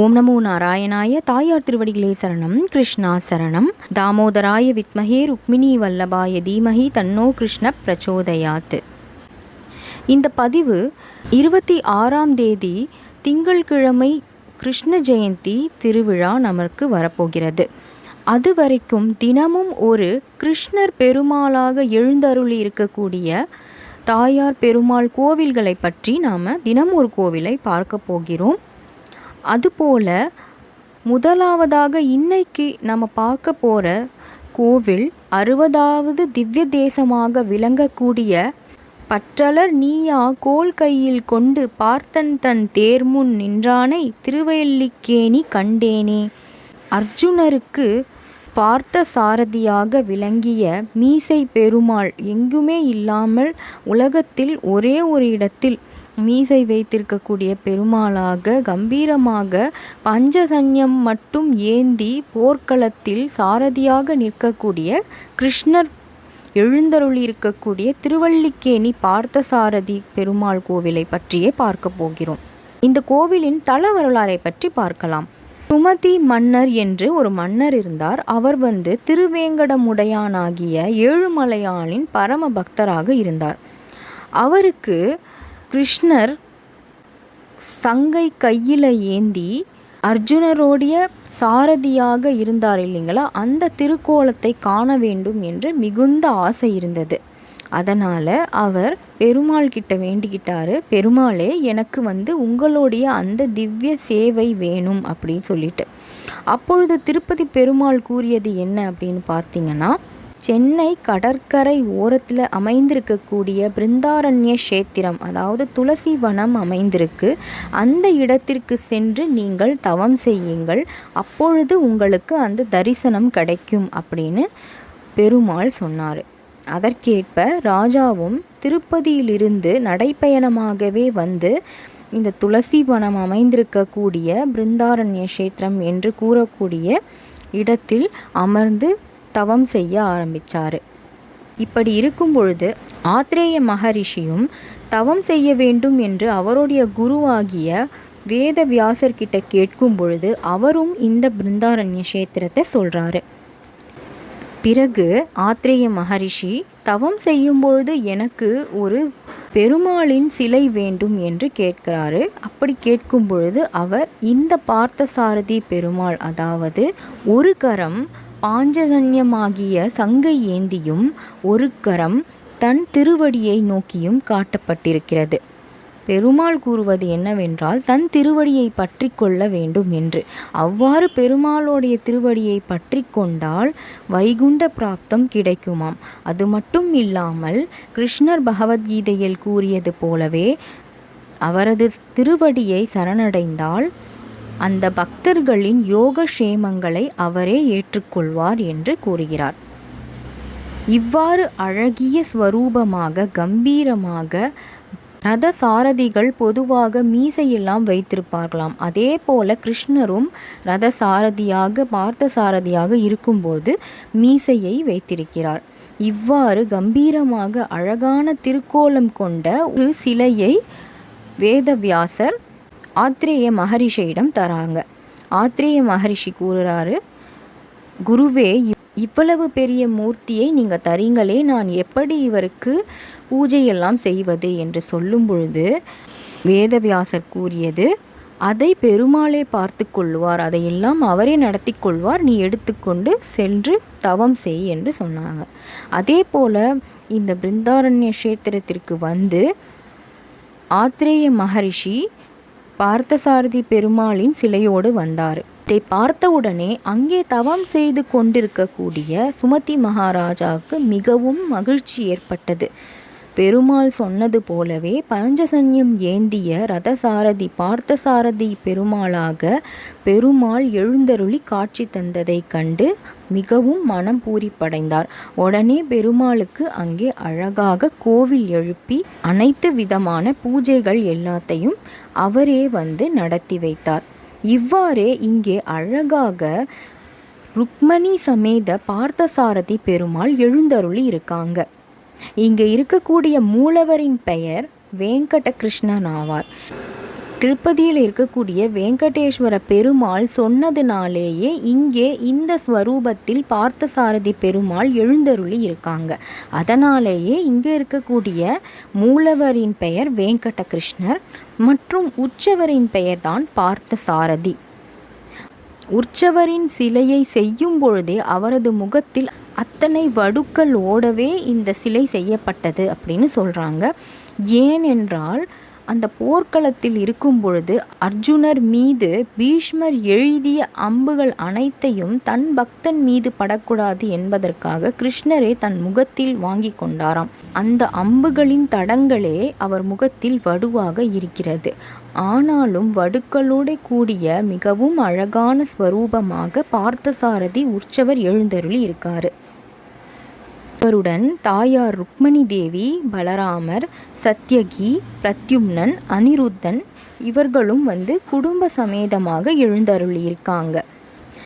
ஓம் நமோ நாராயணாய தாயார் திருவடிகளே சரணம் கிருஷ்ணா சரணம். தாமோதராய வித்மகே ருக்மிணி வல்லபாய தீமகி தன்னோ கிருஷ்ண பிரச்சோதயாத் இந்த பதிவு இருபத்தி ஆறாம் தேதி திங்கள்கிழமை கிருஷ்ண ஜெயந்தி திருவிழா நமக்கு வரப்போகிறது. அது வரைக்கும் தினமும் ஒரு கிருஷ்ணர் பெருமாளாக எழுந்தருளி இருக்கக்கூடிய தாயார் பெருமாள் கோவில்களை பற்றி நாம் தினம் ஒரு கோவிலை பார்க்க போகிறோம். அதுபோல் முதலாவதாக இன்னைக்கு நம்ம பார்க்க போகிற கோவில் அறுபதாவது திவ்ய தேசமாக விளங்கக்கூடிய பற்றலர் நீயா கோல் கையில் கொண்டு பார்த்தன் தன் தேர்முன் நின்றானை திருவல்லிக்கேணி கண்டேனே. அர்ஜுனருக்கு பார்த்த சாரதியாக விளங்கிய மீசை பெருமாள் எங்குமே இல்லாமல் உலகத்தில் ஒரே ஒரு இடத்தில் மீசை வைத்திருக்கக்கூடிய பெருமாளாக கம்பீரமாக பஞ்சசன்யம் மட்டும் ஏந்தி போர்க்களத்தில் சாரதியாக நிற்கக்கூடிய கிருஷ்ணர் எழுந்தருளி இருக்கக்கூடிய திருவல்லிக்கேணி பார்த்தசாரதி பெருமாள் கோவிலை பற்றியே பார்க்க போகிறோம். இந்த கோவிலின் தல வரலாறை பற்றி பார்க்கலாம். சுமதி மன்னர் என்று ஒரு மன்னர் இருந்தார். அவர் வந்து திருவேங்கடமுடையானாகிய ஏழுமலையானின் பரம பக்தராக இருந்தார். அவருக்கு கிருஷ்ணர் சங்கை கையில் ஏந்தி அர்ஜுனரோடைய சாரதியாக இருந்தார் இல்லைங்களா? அந்த திருக்கோலத்தை காண வேண்டும் என்று மிகுந்த ஆசை இருந்தது. அதனால் அவர் பெருமாள் கிட்ட வேண்டிக்கிட்டாரு பெருமாளே எனக்கு வந்து உங்களுடைய அந்த திவ்ய சேவை வேணும் அப்படின்னு சொல்லிட்டு. அப்பொழுது திருப்பதி பெருமாள் கூறியது என்ன அப்படின்னு பார்த்தீங்கன்னா சென்னை கடற்கரை ஓரத்தில் அமைந்திருக்கக்கூடிய பிருந்தாரண்ய கஷேத்திரம் அதாவது துளசி வனம் அமைந்திருக்கு. அந்த இடத்திற்கு சென்று நீங்கள் தவம் செய்யுங்கள். அப்பொழுது உங்களுக்கு அந்த தரிசனம் கிடைக்கும் அப்படின்னு பெருமாள் சொன்னார். அதற்கேற்ப ராஜாவும் திருப்பதியிலிருந்து நடைப்பயணமாகவே வந்து இந்த துளசி வனம் அமைந்திருக்கக்கூடிய பிருந்தாரண்ய கஷேத்திரம் என்று கூறக்கூடிய இடத்தில் அமர்ந்து தவம் செய்ய ஆரம்பித்தார் இப்படி இருக்கும் பொழுது ஆத்ரேய மகரிஷியும் தவம் செய்ய வேண்டும் என்று அவருடைய குருவாகிய வேத வியாசர்கிட்ட கேட்கும் பொழுது அவரும் இந்த பிருந்தாரண்ய கஷேத்திரத்தை சொல்கிறாரு பிறகு ஆத்ரேய மகரிஷி தவம் செய்யும்பொழுது எனக்கு ஒரு பெருமாளின் சிலை வேண்டும் என்று கேட்கிறாரு. அப்படி கேட்கும் பொழுது அவர் இந்த பார்த்தசாரதி பெருமாள் அதாவது ஒரு கரம் பாஞ்சஜன்யமாகிய சங்கை ஏந்தியும் ஒரு கரம் தன் திருவடியை நோக்கியும் காட்டப்பட்டிருக்கிறது. பெருமாள் கூறுவது என்னவென்றால் தன் திருவடியை பற்றி கொள்ள வேண்டும் என்று. அவ்வாறு பெருமாளுடைய திருவடியை பற்றி கொண்டால் வைகுண்ட பிராப்தம் கிடைக்குமாம். அது மட்டும் இல்லாமல் கிருஷ்ணர் பகவத்கீதையில் கூறியது போலவே அவரது திருவடியை சரணடைந்தால் அந்த பக்தர்களின் யோக க்ஷேமங்களை அவரே ஏற்றுக்கொள்வார் என்று கூறுகிறார். இவ்வாறு அழகிய ஸ்வரூபமாக கம்பீரமாக ரத சாரதிகள் பொதுவாக மீசையெல்லாம் வைத்திருப்பார்களாம். அதே போல கிருஷ்ணரும் ரத சாரதியாக பார்த்த சாரதியாக இருக்கும்போது மீசையை வைத்திருக்கிறார். இவ்வாறு கம்பீரமாக அழகான திருக்கோலம் கொண்ட ஒரு சிலையை வேதவியாசர் ஆத்ரேய மகரிஷியிடம் தராங்க. ஆத்ரேய மகரிஷி கூறுறாரு குருவே இவ்வளவு பெரிய மூர்த்தியை நீங்கள் தரீங்களே நான் எப்படி இவருக்கு பூஜையெல்லாம் செய்வது என்று சொல்லும் பொழுது வேதவியாசர் கூறியது அதை பெருமாளே பார்த்து கொள்வார் அதையெல்லாம் அவரே நடத்தி கொள்வார் நீ எடுத்துக்கொண்டு சென்று தவம் செய் என்று சொன்னாங்க. அதே போல் இந்த பிருந்தாரண்ய கஷேத்திரத்திற்கு வந்து ஆத்ரேய மகரிஷி பார்த்தசாரதி பெருமாளின் சிலையோடு வந்தார். இதை பார்த்தவுடனே அங்கே தவம் செய்து கொண்டிருக்கக்கூடிய சுமதி மகாராஜாவுக்கு மிகவும் மகிழ்ச்சி ஏற்பட்டது. பெருமாள் சொன்னது போலவே பஞ்சசன்யம் ஏந்திய ரதசாரதி பார்த்தசாரதி பெருமாளாக பெருமாள் எழுந்தருளி காட்சி தந்ததை கண்டு மிகவும் மனம் பூரிப்படைந்தார். உடனே பெருமாளுக்கு அங்கே அழகாக கோவில் எழுப்பி அனைத்து விதமான பூஜைகள் எல்லாத்தையும் அவரே வந்து நடத்தி வைத்தார். இவ்வாறே இங்கே அழகாக ருக்மணி சமேத பார்த்தசாரதி பெருமாள் எழுந்தருளி இருக்காங்க. இங்கே இருக்கக்கூடிய மூலவரின் பெயர் வெங்கட கிருஷ்ணன் ஆவார். திருப்பதியில் இருக்கக்கூடிய வெங்கடேஸ்வர பெருமாள் சொன்னதுனாலேயே இங்கே இந்த ஸ்வரூபத்தில் பார்த்தசாரதி பெருமாள் எழுந்தருளி இருக்காங்க. அதனாலேயே இங்கே இருக்கக்கூடிய மூலவரின் பெயர் வெங்கட கிருஷ்ணர் மற்றும் உற்சவரின் பெயர்தான் பார்த்தசாரதி. உற்சவரின் சிலையை செய்யும் பொழுதே அவரது முகத்தில் அத்தனை வடுக்கள் ஓடவே இந்த சிலை செய்யப்பட்டது அப்படின்னு சொல்கிறாங்க ஏனென்றால் அந்த போர்க்களத்தில் இருக்கும் பொழுது அர்ஜுனர் மீது பீஷ்மர் எழுதிய அம்புகள் அனைத்தையும் தன் பக்தன் மீது படக்கூடாது என்பதற்காக கிருஷ்ணரே தன் முகத்தில் வாங்கி கொண்டாராம். அந்த அம்புகளின் தடங்களே அவர் முகத்தில் வடுவாக இருக்கிறது. ஆனாலும் வடுக்களோடு கூடிய மிகவும் அழகான ஸ்வரூபமாக பார்த்தசாரதி உற்சவர் எழுந்தருளி இருக்காரு. இவருடன் தாயார் ருக்மணி தேவி பலராமர் சத்யகி பிரத்யும்னன் அனிருத்தன் இவர்களும் வந்து குடும்ப சமேதமாக எழுந்தருளியிருக்காங்க.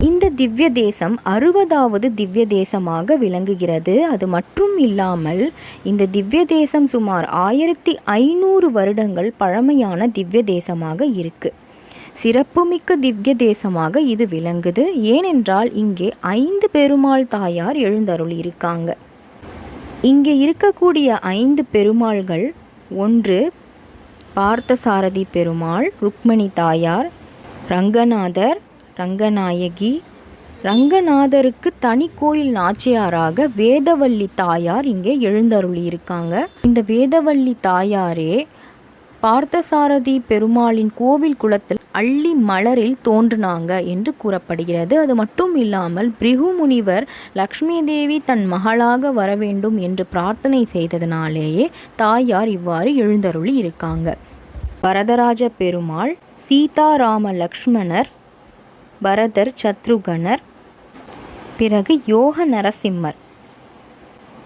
இந்த திவ்ய தேசம் அறுபதாவது திவ்ய தேசமாக விளங்குகிறது. அது மட்டும் இல்லாமல் இந்த திவ்ய தேசம் சுமார் ஆயிரத்தி ஐநூறு வருடங்கள் பழமையான திவ்ய தேசமாக இருக்குது சிறப்புமிக்க திவ்ய தேசமாக இது விளங்குது. ஏனென்றால் இங்கே ஐந்து பெருமாள் தாயார் எழுந்தருளியிருக்காங்க. இருக்காங்க இங்கே இருக்கக்கூடிய ஐந்து பெருமாள்கள் ஒன்று பார்த்தசாரதி பெருமாள் ருக்மணி தாயார் ரங்கநாதர் ரங்கநாயகி. ரங்கநாதருக்கு தனி கோயில் நாச்சியாராக வேதவள்ளி தாயார் இங்கே எழுந்தருளி இருக்காங்க இந்த வேதவள்ளி தாயாரே பார்த்தசாரதி பெருமாளின் கோவில் குளத்தில் அள்ளி மலரில் தோன்றினாங்க என்று கூறப்படுகிறது. அது மட்டும் இல்லாமல் பிரிகு முனிவர் லக்ஷ்மி தேவி தன் மகளாக வர வேண்டும் என்று பிரார்த்தனை செய்ததனாலேயே தாயார் இவ்வாறு எழுந்தருளி இருக்காங்க. வரதராஜ பெருமாள் சீதாராம லக்ஷ்மணர் பரதர் சத்ருகனர் பிறகு யோக நரசிம்மர்.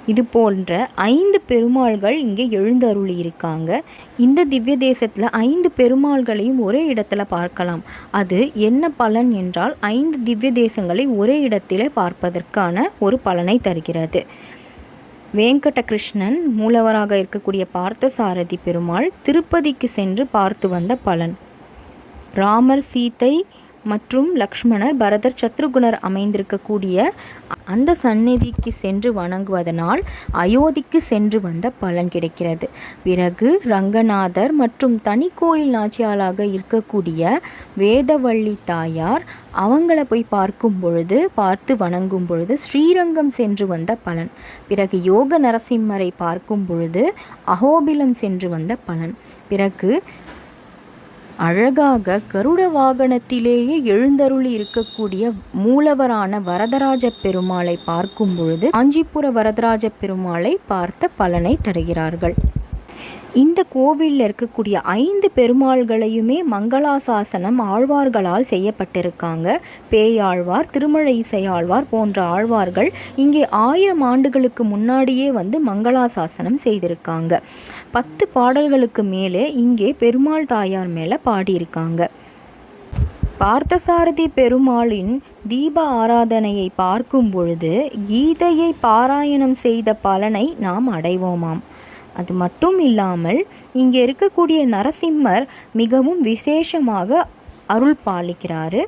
இது போன்ற ஐந்து பெருமாள்கள் இங்கே எழுந்தருளி இருக்காங்க இந்த திவ்ய தேசத்தில் ஐந்து பெருமாள்களையும் ஒரே இடத்துல பார்க்கலாம். அது என்ன பலன் என்றால் ஐந்து திவ்ய தேசங்களை ஒரே இடத்திலே பார்ப்பதற்கான ஒரு பலனை தருகிறது. வேங்கட கிருஷ்ணன் மூலவராக இருக்கக்கூடிய பார்த்தசாரதி பெருமாள் திருப்பதிக்கு சென்று பார்த்து வந்த பலன். ராமர் சீதை மற்றும் லக்ஷ்மணர் பரதர் சத்ருகுணர் அமைந்திருக்கக்கூடிய அந்த சந்நிதிக்கு சென்று வணங்குவதனால் அயோத்திக்கு சென்று வந்த பலன் கிடைக்கிறது. பிறகு ரங்கநாதர் மற்றும் தனி கோயில் நாச்சியாளாக இருக்கக்கூடிய வேதவள்ளி தாயார் அவங்கள போய் பார்க்கும் பொழுது பார்த்து வணங்கும் பொழுது ஸ்ரீரங்கம் சென்று வந்த பலன். பிறகு யோக நரசிம்மரை பார்க்கும் பொழுது அகோபிலம் சென்று வந்த பலன். பிறகு அழகாக கருட வாகனத்திலேயே எழுந்தருளி இருக்கக்கூடிய மூலவரான வரதராஜ பெருமாளை பார்க்கும் பொழுது காஞ்சிபுர வரதராஜ பெருமாளை பார்த்த பலனை தருகிறார்கள். இந்த கோவிலில் இருக்கக்கூடிய ஐந்து பெருமாள்களையுமே மங்களாசாசனம் ஆழ்வார்களால் செய்யப்பட்டிருக்காங்க. பேயாழ்வார் திருமழை இசையாழ்வார் போன்ற ஆழ்வார்கள் இங்கே ஆயிரம் ஆண்டுகளுக்கு முன்னாடியே வந்து மங்களாசாசனம் செய்திருக்காங்க. பத்து பாடல்களுக்கு மேலே இங்கே பெருமாள் தாயார் மேலே பாடியிருக்காங்க. பார்த்தசாரதி பெருமாளின் தீப ஆராதனையை பார்க்கும் பொழுது கீதையை பாராயணம் செய்த பலனை நாம் அடைவோமாம். அது மட்டும் இல்லாமல் இங்கே இருக்கக்கூடிய நரசிம்மர் மிகவும் விசேஷமாக அருள் பாலிக்கிறாரு.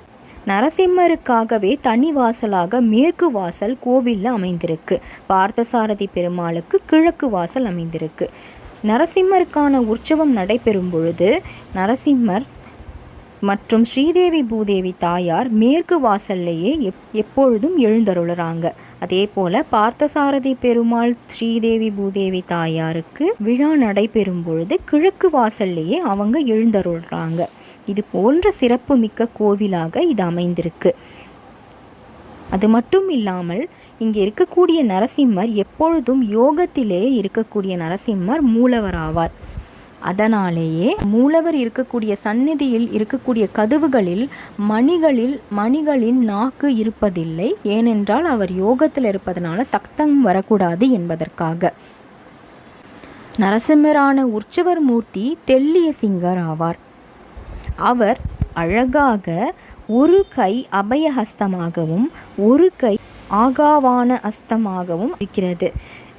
நரசிம்மருக்காகவே தனி வாசலாக மேற்கு வாசல் கோவிலில் அமைந்திருக்கு. பார்த்தசாரதி பெருமாளுக்கு கிழக்கு வாசல் அமைந்திருக்கு. நரசிம்மருக்கான உற்சவம் நடைபெறும் பொழுது நரசிம்மர் மற்றும் ஸ்ரீதேவி பூதேவி தாயார் மேற்கு வாசல்லையே எப் எப்பொழுதும் எழுந்தருளுறாங்க. அதே போல பார்த்தசாரதி பெருமாள் ஸ்ரீதேவி பூதேவி தாயாருக்கு விழா நடைபெறும் பொழுது கிழக்கு வாசல்லையே அவங்க எழுந்தருள்றாங்க. இது போன்ற சிறப்பு மிக்க கோவிலாக இது அமைந்திருக்கு. அது மட்டும் இல்லாமல் இங்கே இருக்கக்கூடிய நரசிம்மர் எப்பொழுதும் யோகத்திலே இருக்கக்கூடிய நரசிம்மர் மூலவராவார். அதனாலேயே மூலவர் இருக்கக்கூடிய சந்நிதியில் இருக்கக்கூடிய கதவுகளில் மணிகளில் மணிகளின் நாக்கு இருப்பதில்லை. ஏனென்றால் அவர் யோகத்தில் இருப்பதனால சக்தம் வரக்கூடாது என்பதற்காக. நரசிம்மரான உற்சவர் மூர்த்தி தெல்லிய சிங்கர் ஆவார். அவர் அழகாக ஒரு கை அபயஹஸ்தமாகவும் ஒரு கை ஆகாவான அஸ்தமாகவும் இருக்கிறது.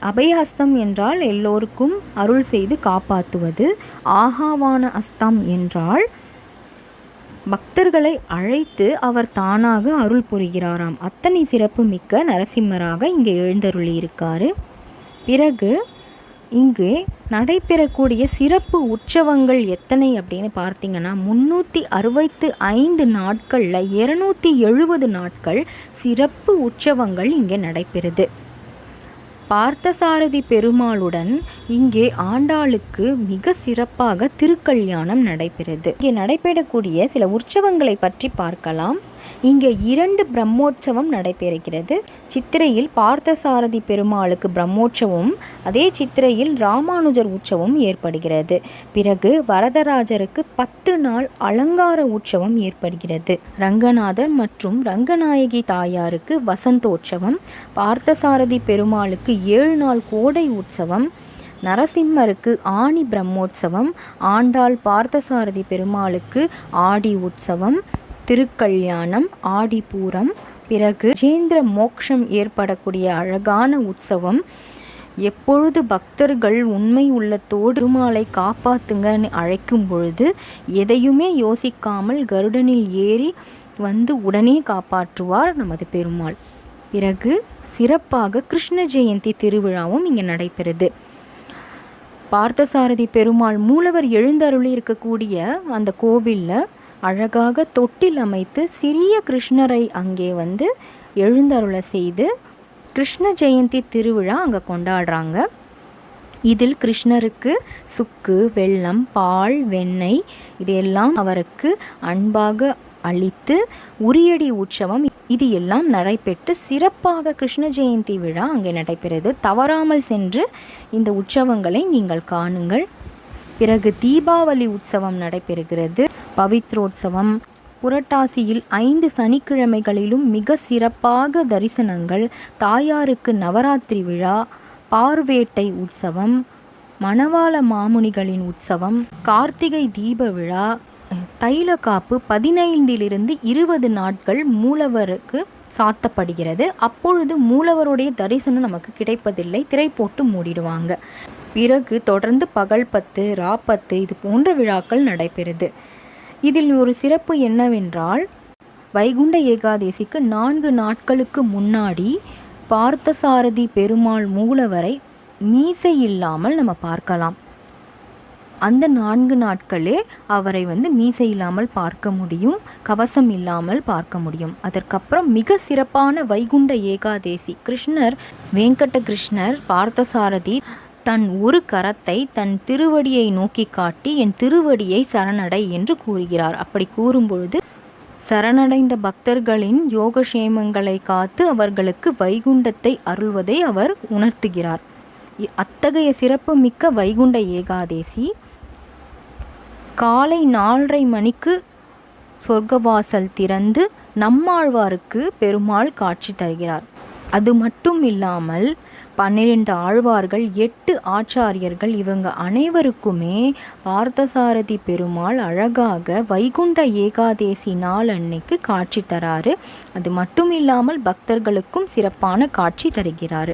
அபயஹஸ்தம் என்றால் எல்லோருக்கும் அருள் செய்து காப்பாற்றுவது ஆகாவான அஸ்தம் என்றால் பக்தர்களை அழைத்து அவர் தானாக அருள் புரிகிறாராம். அத்தனை சிறப்பு மிக்க நரசிம்மராக இங்கே எழுந்தருளியிருக்காரு. பிறகு இங்கு நடைபெறக்கூடிய சிறப்பு உற்சவங்கள் எத்தனை அப்படின்னு பார்த்தீங்கன்னா முந்நூற்றி அறுபத்து ஐந்து நாட்களில் இரநூத்தி எழுபது நாட்கள் சிறப்பு உற்சவங்கள் இங்கே நடைபெறுது. பார்த்தசாரதி பெருமாளுடன் இங்கே ஆண்டாளுக்கு மிக சிறப்பாக திருக்கல்யாணம் நடைபெறுது. இங்கே நடைபெறக்கூடிய சில உற்சவங்களை பற்றி பார்க்கலாம். இங்கே இரண்டு பிரம்மோற்சவம் நடைபெறுகிறது. சித்திரையில் பார்த்தசாரதி பெருமாளுக்கு பிரம்மோற்சவம் அதே சித்திரையில் ராமானுஜர் உற்சவம் ஏற்படுகிறது. பிறகு வரதராஜருக்கு பத்து நாள் அலங்கார உற்சவம் ஏற்படுகிறது. ரங்கநாதர் மற்றும் ரங்கநாயகி தாயாருக்கு வசந்தோற்சவம் பார்த்தசாரதி பெருமாளுக்கு ஏழு நாள் கோடை உற்சவம் நரசிம்மருக்கு ஆணி பிரம்மோற்சவம் ஆண்டாள் பார்த்தசாரதி பெருமாளுக்கு ஆடி உற்சவம் திருக்கல்யாணம் ஆடிப்பூரம் பிறகு ஜேந்திர மோக்ஷம் ஏற்படக்கூடிய அழகான உற்சவம். எப்பொழுது பக்தர்கள் உண்மை உள்ளத்தோடு திருமாலை காப்பாத்துங்கன்னு அழைக்கும் பொழுது எதையுமே யோசிக்காமல் கருடனில் ஏறி வந்து உடனே காப்பாற்றுவார் நமது பெருமாள். பிறகு சிறப்பாக கிருஷ்ண ஜெயந்தி திருவிழாவும் இங்கே நடைபெறுது. பார்த்தசாரதி பெருமாள் மூலவர் எழுந்தருளி இருக்கக்கூடிய அந்த கோவிலில் அழகாக தொட்டில் அமைத்து சிறிய கிருஷ்ணரை அங்கே வந்து எழுந்தருளை செய்து கிருஷ்ண ஜெயந்தி திருவிழா அங்கே கொண்டாடுறாங்க. இதில் கிருஷ்ணருக்கு சுக்கு வெள்ளம் பால் வெண்ணெய் இதையெல்லாம் அவருக்கு அன்பாக அளித்து உரியடி உற்சவம் இது எல்லாம் நடைபெற்று சிறப்பாக கிருஷ்ண ஜெயந்தி விழா அங்கே நடைபெறுது. தவறாமல் சென்று இந்த உற்சவங்களை நீங்கள் காணுங்கள். பிறகு தீபாவளி உற்சவம் நடைபெறுகிறது. பவித்ரோற்சவம். புரட்டாசியில் ஐந்து சனிக்கிழமைகளிலும் மிக சிறப்பாக தரிசனங்கள். தாயாருக்கு நவராத்திரி விழா பார்வேட்டை உற்சவம் மணவாள மாமுனிகளின் உற்சவம் கார்த்திகை தீப விழா தைலக்காப்பு பதினைந்திலிருந்து இருபது நாட்கள் மூலவருக்கு சாத்தப்படுகிறது. அப்பொழுது மூலவருடைய தரிசனம் நமக்கு கிடைப்பதில்லை திரை போட்டு மூடிடுவாங்க. பிறகு தொடர்ந்து பகல் பத்து ராப்பத்து இது போன்ற விழாக்கள் நடைபெறுது. இதில் ஒரு சிறப்பு என்னவென்றால் வைகுண்ட ஏகாதேசிக்கு நான்கு நாட்களுக்கு முன்னாடி பார்த்தசாரதி பெருமாள் மூலவரை மீசை இல்லாமல் நம்ம பார்க்கலாம். அந்த நான்கு நாட்களே அவரை வந்து மீசை இல்லாமல் பார்க்க முடியும் கவசம் இல்லாமல் பார்க்க முடியும். அதற்கப்புறம் மிக சிறப்பான வைகுண்ட ஏகாதேசி கிருஷ்ணர் வெங்கட கிருஷ்ணர் பார்த்தசாரதி தன் ஒரு கரத்தை தன் திருவடியை நோக்கி காட்டி என் திருவடியை சரணடை என்று கூறுகிறார். அப்படி கூறும்பொழுது சரணடைந்த பக்தர்களின் யோகக்ஷேமங்களை காத்து அவர்களுக்கு வைகுண்டத்தை அருள்வதை அவர் உணர்த்துகிறார். அத்தகைய சிறப்பு மிக்க வைகுண்ட ஏகாதேசி காலை நாலரை மணிக்கு சொர்க்கவாசல் திறந்து நம்மாழ்வாருக்கு பெருமாள் காட்சி தருகிறார். அது மட்டும் இல்லாமல் பன்னிரெண்டு ஆழ்வார்கள் எட்டு ஆச்சாரியர்கள் இவங்க அனைவருக்குமே பார்த்தசாரதி பெருமாள் அழகாக வைகுண்ட ஏகாதேசி நாள் அன்னைக்கு காட்சி தராரு. அது மட்டும் இல்லாமல் பக்தர்களுக்கும் சிறப்பான காட்சி தருகிறார்.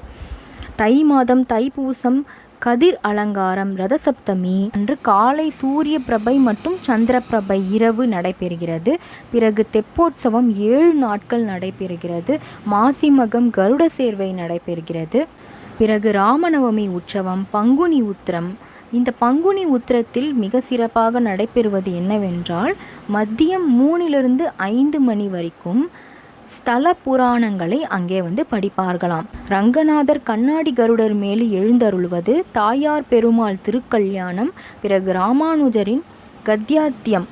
தை மாதம் தைப்பூசம் கதிர் அலங்காரம் ரதசப்தமி அன்று காலை சூரிய பிரபை மற்றும் சந்திர பிரபை இரவு நடைபெறுகிறது. பிறகு தெப்போற்சவம் ஏழு நாட்கள் நடைபெறுகிறது. மாசிமகம் கருட சேர்வை நடைபெறுகிறது. பிறகு ராமநவமி உற்சவம் பங்குனி உத்திரம். இந்த பங்குனி உத்திரத்தில் மிக சிறப்பாக நடைபெறுவது என்னவென்றால் மதியம் மூணிலிருந்து ஐந்து மணி வரைக்கும் ஸ்தல புராணங்களை அங்கே வந்து படிப்பார்களாம். ரங்கநாதர் கண்ணாடி கருடர் மேலே எழுந்தருள்வது தாயார் பெருமாள் திருக்கல்யாணம் பிறகு ராமானுஜரின் கத்யாத்தியம்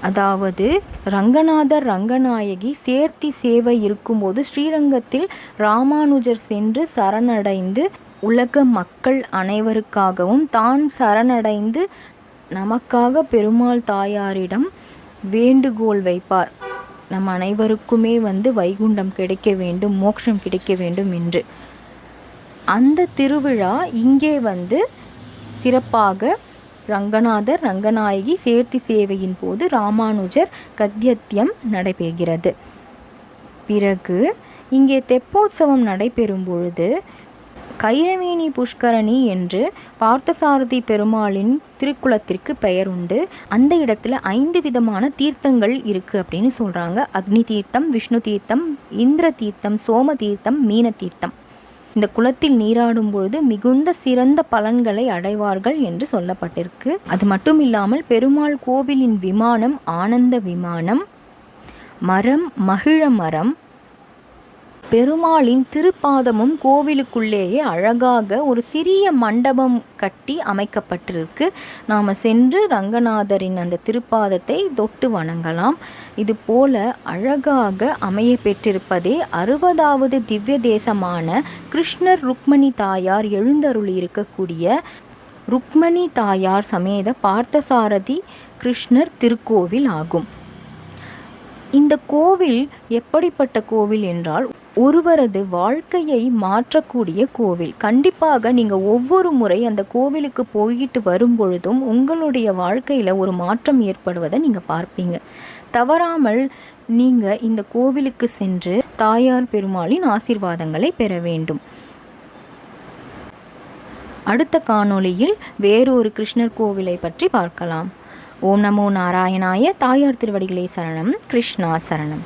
அதாவது ரங்கநாதர் ரங்கநாயகி சேர்த்தி சேவை இருக்கும்போது ஸ்ரீரங்கத்தில் ராமானுஜர் சென்று சரணடைந்து உலக மக்கள் அனைவருக்காகவும் தான் சரணடைந்து நமக்காக பெருமாள் தாயாரிடம் வேண்டுகோள் வைப்பார். நம் அனைவருக்குமே வந்து வைகுண்டம் கிடைக்க வேண்டும் மோட்சம் கிடைக்க வேண்டும் என்று. அந்த திருவிழா இங்கே வந்து சிறப்பாக ரங்கநாதர் ரங்கநாயகி சேர்த்தி சேவையின் போது ராமானுஜர் கத்தியத்தியம் நடைபெறுகிறது. பிறகு இங்கே தெப்போற்சவம் நடைபெறும் பொழுது கைரவேணி புஷ்கரணி என்று பார்த்தசாரதி பெருமாளின் திருக்குளத்திற்கு பெயர் உண்டு. அந்த இடத்துல ஐந்து விதமான தீர்த்தங்கள் இருக்குது அப்படின்னு சொல்கிறாங்க அக்னி தீர்த்தம் விஷ்ணு தீர்த்தம் இந்திர தீர்த்தம் சோம தீர்த்தம் மீன தீர்த்தம். இந்த குளத்தில் நீராடும் பொழுது மிகுந்த சிறந்த பலன்களை அடைவார்கள் என்று சொல்லப்பட்டிருக்கு. அது மட்டும் இல்லாமல் பெருமாள் கோவிலின் விமானம் ஆனந்த விமானம் மரம் மகிழ மரம் பெருமாளின் திருப்பாதமும் கோவிலுக்குள்ளேயே அழகாக ஒரு சிறிய மண்டபம் கட்டி அமைக்கப்பட்டிருக்கு. நாம் சென்று ரங்கநாதரின் அந்த திருப்பாதத்தை தொட்டு வணங்கலாம். இது போல அழகாக அமைய பெற்றிருப்பதே அறுபதாவது திவ்ய தேசமான கிருஷ்ணர் ருக்மணி தாயார் எழுந்தருளி இருக்கக்கூடிய ருக்மணி தாயார் சமேத பார்த்தசாரதி கிருஷ்ணர் திருக்கோவில் ஆகும். இந்த கோவில் எப்படிப்பட்ட கோவில் என்றால் ஒருவரது வாழ்க்கையை மாற்றக்கூடிய கோவில். கண்டிப்பாக நீங்கள் ஒவ்வொரு முறை அந்த கோவிலுக்கு போயிட்டு வரும் பொழுதும் உங்களுடைய வாழ்க்கையில் ஒரு மாற்றம் ஏற்படுவதை நீங்கள் பார்ப்பீங்க. தவறாமல் நீங்கள் இந்த கோவிலுக்கு சென்று தாயார் பெருமாளின் ஆசிர்வாதங்களை பெற வேண்டும். அடுத்த காணொளியில் வேறொரு கிருஷ்ணர் கோவிலை பற்றி பார்க்கலாம். ஓம் நமோ நாராயணாய தாயார் திருவடிகளே சரணம். கிருஷ்ணா சரணம்.